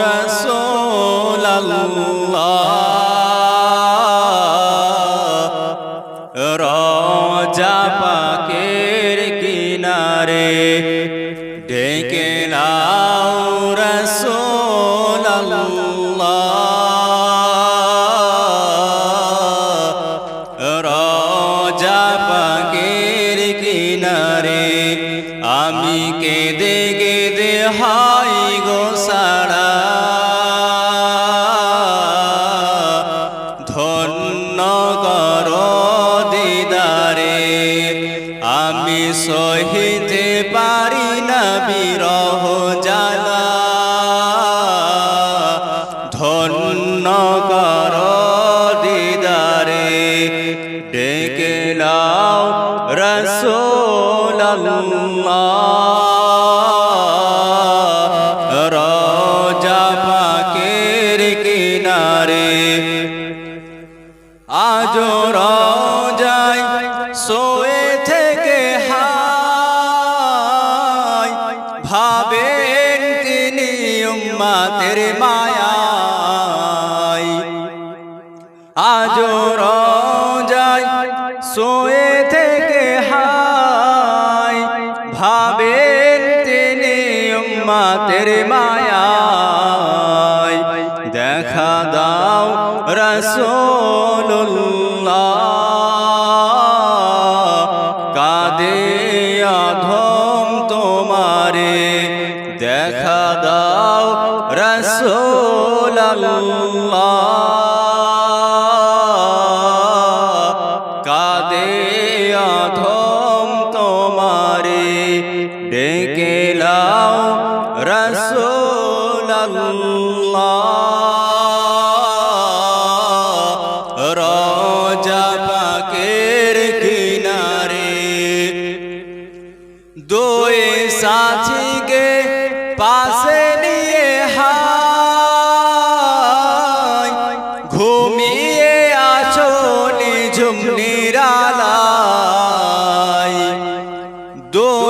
রসোল রজা পাকের কিনারে। রসোল রজা পাকের কিনারে। আমি কেঁদে সহিতে পারি না বিরহ উম্মাতের মায়ায় আজ রাজাই সোয়ে থেকে হাই ভাবেন তিনি উম্মাতের মায়ায় দেখা দাও রসোল্লাহ রসোল্লাহ রজা পাকের কিনারে দুই সাথীকে পাশে নিয়ে হাই ঘুমিয়ে আছো নিঝুম নিরালাই দুই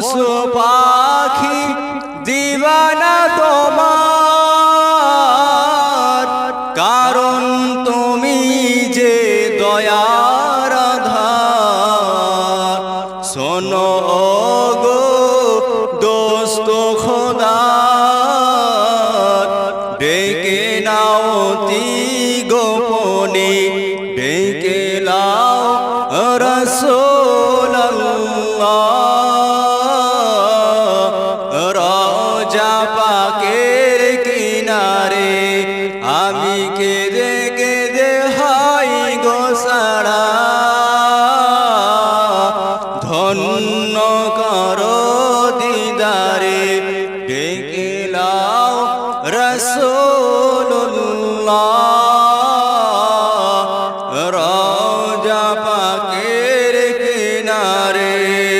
পশু পাখি, দিবানা তোমার। কারণ তুমি যে দয়ার আধার। শোনো গো দোস্ত খোদা, ডেকে নাও তি গোপনে, ডেকে পাকের কিনারে আমি কেঁদে কেঁদে হাই গোসারা ধন্য কর দিদারে ডেকে লাও রসোল্লাহ